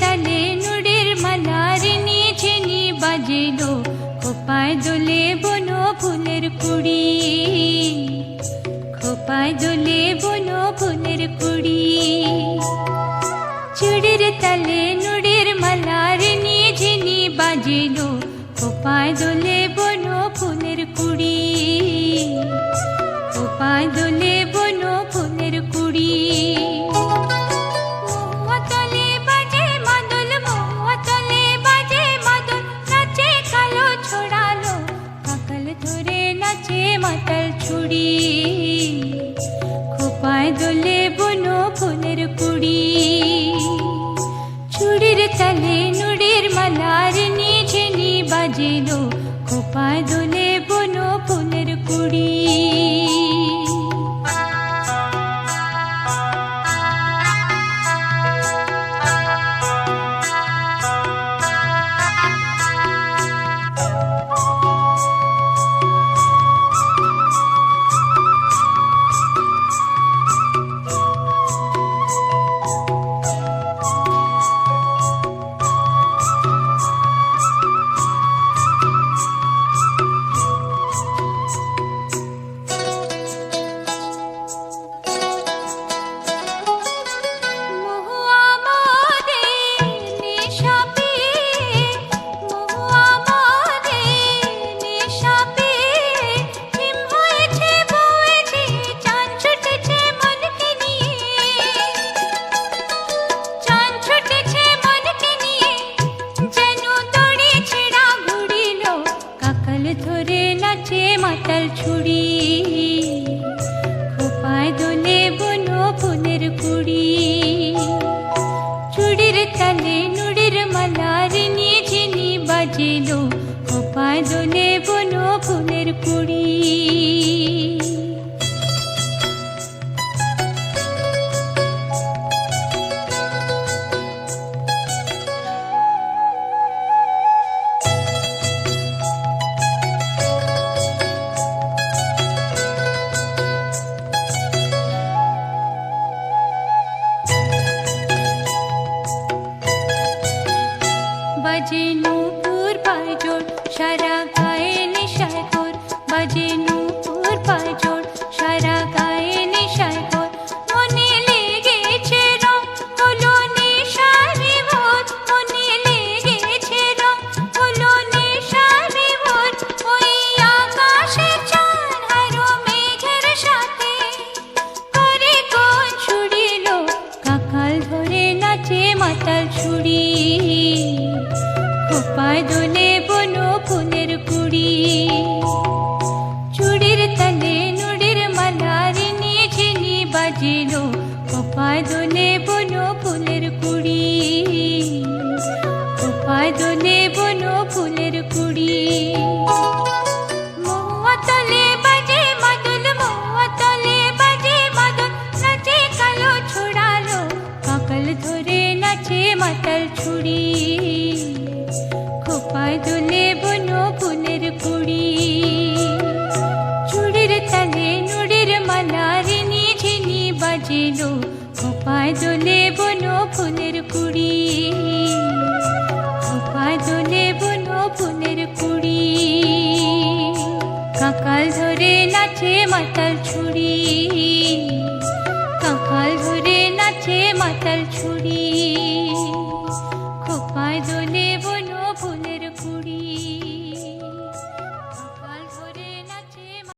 তালে মালারে মালার নি বাজেলো খোপায় দোলে বনো ফুলের কুড়ি খোপায় দোলে বনো ফুলের কুড়ি চুড়ির তালে মালারে মালার নি বাজেলো খোপায় দোলে মাতাল ছুড়ি খোপায় দোলে ধরে নাচে মাতাল ছুড়ি খোপায় দোলে বনো ফুলের কুড়ি। চুড়ির তালে নুড়ির মালার নিয়ে ঝিনি বাজিল। খোপায় দোলে বনো ফুলের কুড়ি। ूर भरी भजिन দোলে ফুলের কুড়ি। খোপায় দোলে বনো ফুলের কুড়ি। মহুয়া তলে নাচে মাতাল ছুরি। কাঁকাল ধরে নাচে মাতাল ছুরি। খোপায় দোল